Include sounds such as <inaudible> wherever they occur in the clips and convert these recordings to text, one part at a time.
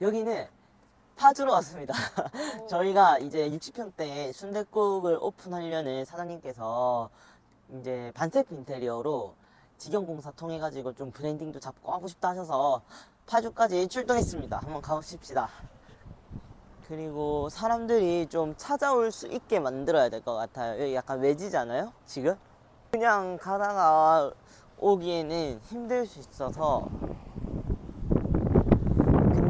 여기는 파주로 왔습니다. <laughs> 저희가 이제 60평 대 순댓국을 오픈하려는 사장님께서 이제 반세프 인테리어로 직영공사 통해가지고 좀 브랜딩도 잡고 하고 싶다 하셔서 파주까지 출동했습니다. 한번 가보십시다. 그리고 사람들이 좀 찾아올 수 있게 만들어야 될 것 같아요. 여기 약간 외지잖아요, 지금? 그냥 가다가 오기에는 힘들 수 있어서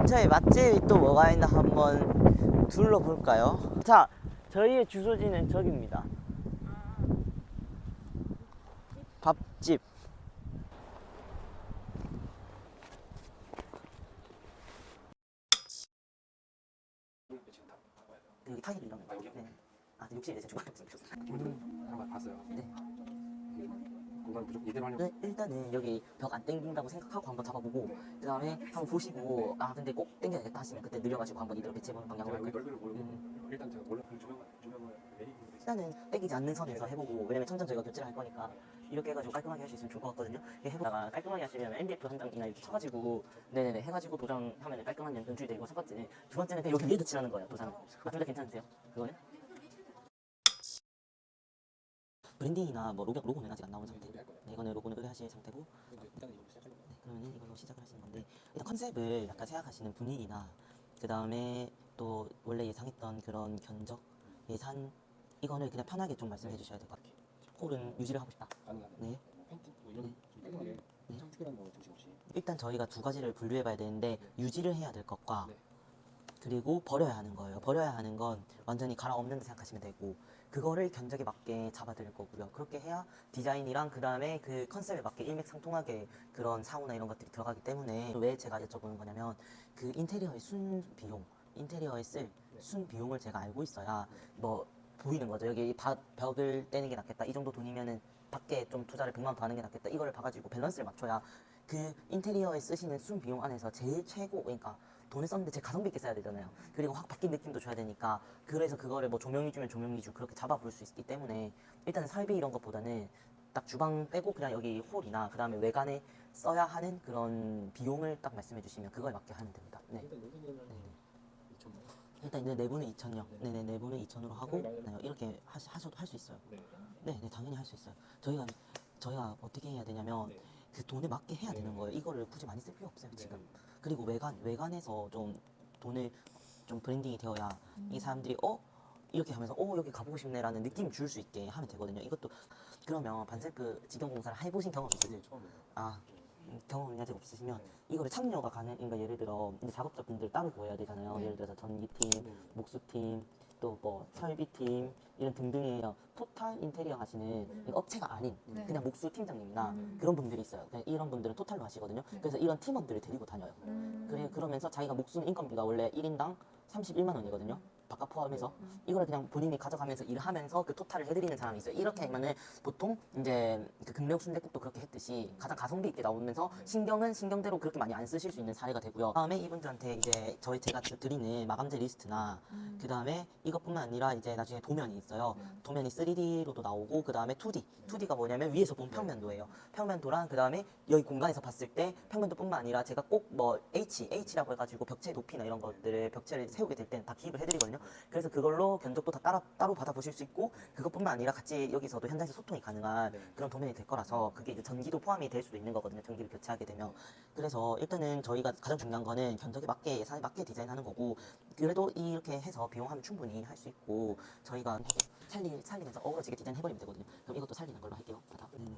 근처에 맛집이 또 뭐가 있나 한번 둘러볼까요? 자, 저희의 주소지는 저기입니다. 밥집. 이런 거. 네. 아, 욕실이 이제 주방에 있습니다. 기본적으로 한번 봤어요. 네. 공간 부족 이대로 하려고 네, 일단은 여기 벽 안 땡긴다고 생각하고 한번 잡아보고 그 다음에 한번 보시고 아 근데 꼭 땡겨야겠다 하시면 그때 늘려가지고 한번 이대로 배치해보는 방향으로 제가 할까요? 넓이를 모르고 음. 일단 제가 원래 그 조명 조명을 내리고 일단은 땡기지 않는 선에서 해보고 왜냐면 천장 저희가 교체를 할 거니까 이렇게 해가지고 깔끔하게 할 수 있으면 좋을 것 같거든요 이렇게 해보다가 깔끔하게 하시면 MDF 한 장이나 이렇게 쳐가지고 네네네 해가지고 도장하면 깔끔한 연출이 되고 첫 번째는 두 번째는 그냥 여기 위에도 칠하는 거예요 도장 둘다 괜찮으세요? 그거는? 브랜딩이나 뭐 로고, 로고는 아직 안 나온 상태. 네, 이거는 로고는 의뢰하실 상태고 일단. 네, 그러면 이걸로 시작을 하시는 건데 일단 컨셉을 약간 생각하시는 분위기나 그 다음에 또 원래 예상했던 그런 견적 예산 이거를 그냥 편하게 좀 말씀해 주셔야 될 것 같아요. 홀은 유지를 하고 싶다. 가능하다. 네. 펜트 뭐 이런 좀 깔끔하게 네. 참 특별한 거 없이. 일단 저희가 두 가지를 분류해 봐야 되는데 유지를 해야 될 것과 네. 그리고 버려야 하는 거예요. 버려야 하는 건 완전히 갈아엎는다 생각하시면 되고 그거를 견적에 맞게 잡아드릴 거고요. 그렇게 해야 디자인이랑 그 다음에 그 컨셉에 맞게 일맥상통하게 그런 사고나 이런 것들이 들어가기 때문에 왜 제가 여쭤보는 거냐면 그 인테리어의 순 비용, 인테리어에 쓸 순 비용을 제가 알고 있어야 뭐 보이는 거죠. 여기 바- 벽을 떼는 게 낫겠다. 이 정도 돈이면은 밖에 좀 투자를 100만 원더 하는 게 낫겠다. 이거를 봐가지고 밸런스를 맞춰야 그 인테리어에 쓰시는 순 비용 안에서 제일 최고 그러니까 돈을 썼는데 제 가성비 있게 써야 되잖아요. 그리고 확 바뀐 느낌도 줘야 되니까 그래서 그거를 뭐 조명이 주면 조명이 주 그렇게 잡아볼 수 있기 때문에 일단 설비 이런 것보다는 딱 주방 빼고 그냥 여기 홀이나 그 다음에 외관에 써야 하는 그런 비용을 딱 말씀해 주시면 그거에 맞게 하면 됩니다. 네. 일단 여기는 네네. 2천 원. 일단 이제 내부는 2천요. 네. 네네 내부는 2천으로 하고 네. 네, 이렇게 하시, 하셔도 할 수 있어요. 네. 네, 네 당연히 할 수 있어요. 저희가 저희가 어떻게 해야 되냐면 네. 그 돈에 맞게 해야 네. 되는 거예요. 이거를 굳이 많이 쓸 필요 없어요 네. 지금. 그리고 외관 외관에서 좀 돈을 좀 브랜딩이 되어야 이 사람들이 어 이렇게 하면서 어 여기 가보고 싶네라는 느낌 줄 수 있게 하면 되거든요. 이것도 그러면 반셀프 직영공사를 해보신 경험 있으세요? 네, 처음에. 아 음, 경험이 아직 없으시면 이거를 참여가 가능, 그러니까 예를 들어 이제 작업자분들 따로 구해야 되잖아요. 네. 예를 들어서 전기팀, 네. 목수팀, 또 뭐 설비팀 이런 등등의 토탈 인테리어 하시는 업체가 아닌 네. 그냥 목수 팀장님이나 음. 그런 분들이 있어요. 그냥 이런 분들은 토탈로 하시거든요. 네. 그래서 이런 팀원들을 데리고 다녀요. 음. 그래 그러면서 자기가 목수는 인건비가 원래 1인당 31만 원이거든요. 바깥 포함해서 이걸 그냥 본인이 가져가면서 일하면서 그 토탈을 해드리는 사람이 있어요. 이렇게 하면은 보통 이제 그 금매옥 순대국도 그렇게 했듯이 가장 가성비 있게 나오면서 신경은 신경대로 그렇게 많이 안 쓰실 수 있는 사례가 되고요. 다음에 이분들한테 이제 저희 제가 드리는 마감재 리스트나 음. 그 다음에 이것뿐만 아니라 이제 나중에 도면이 있어요. 도면이 3D로도 나오고 그 다음에 2D. 2D가 뭐냐면 위에서 본 평면도예요. 평면도랑 그 다음에 여기 공간에서 봤을 때 평면도뿐만 아니라 제가 꼭 뭐 H, H라고 해가지고 벽체 높이나 이런 것들을 벽체를 세우게 될 때는 다 기입을 해드리거든요. 그래서 그걸로 견적도 다 따라, 따로 받아보실 수 있고 그것뿐만 아니라 같이 여기서도 현장에서 소통이 가능한 네. 그런 도면이 될 거라서 그게 이제 전기도 포함이 될 수도 있는 거거든요. 전기를 교체하게 되면. 그래서 일단은 저희가 가장 중요한 거는 견적에 맞게 예산에 맞게 디자인하는 거고 그래도 이렇게 해서 비용하면 충분히 할 수 있고 저희가 살리, 살리면서 어우러지게 디자인 해버리면 되거든요. 그럼 이것도 살리는 걸로 할게요. 다. 네네.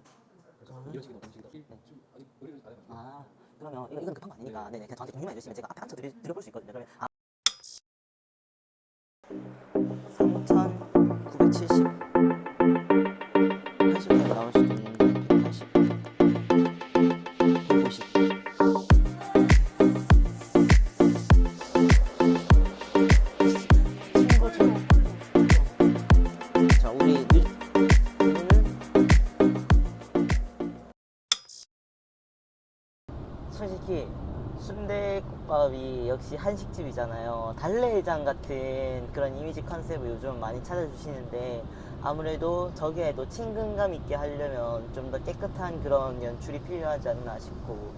이런 식이다, 안 해가지고. 아 그러면 이건 급한 거 아니니까 네 네 그냥 저한테 공유만 해주시면 제가 앞에 앉혀 드릴, 드려볼 수 있거든요. 그러면 아 순대국밥이 역시 한식집이잖아요. 달래장 같은 그런 이미지 컨셉을 요즘 많이 찾아주시는데 아무래도 저기에도 친근감 있게 하려면 좀 더 깨끗한 그런 연출이 필요하지 않나 싶고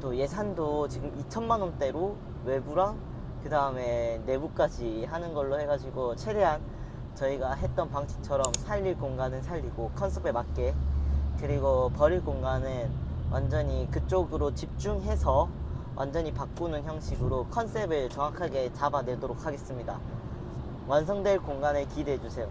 또 예산도 지금 2천만 원대로 외부랑 그 다음에 내부까지 하는 걸로 해가지고 최대한 저희가 했던 방식처럼 살릴 공간은 살리고 컨셉에 맞게 그리고 버릴 공간은 완전히 그쪽으로 집중해서 완전히 바꾸는 형식으로 컨셉을 정확하게 잡아내도록 하겠습니다. 완성될 공간을 기대해 주세요.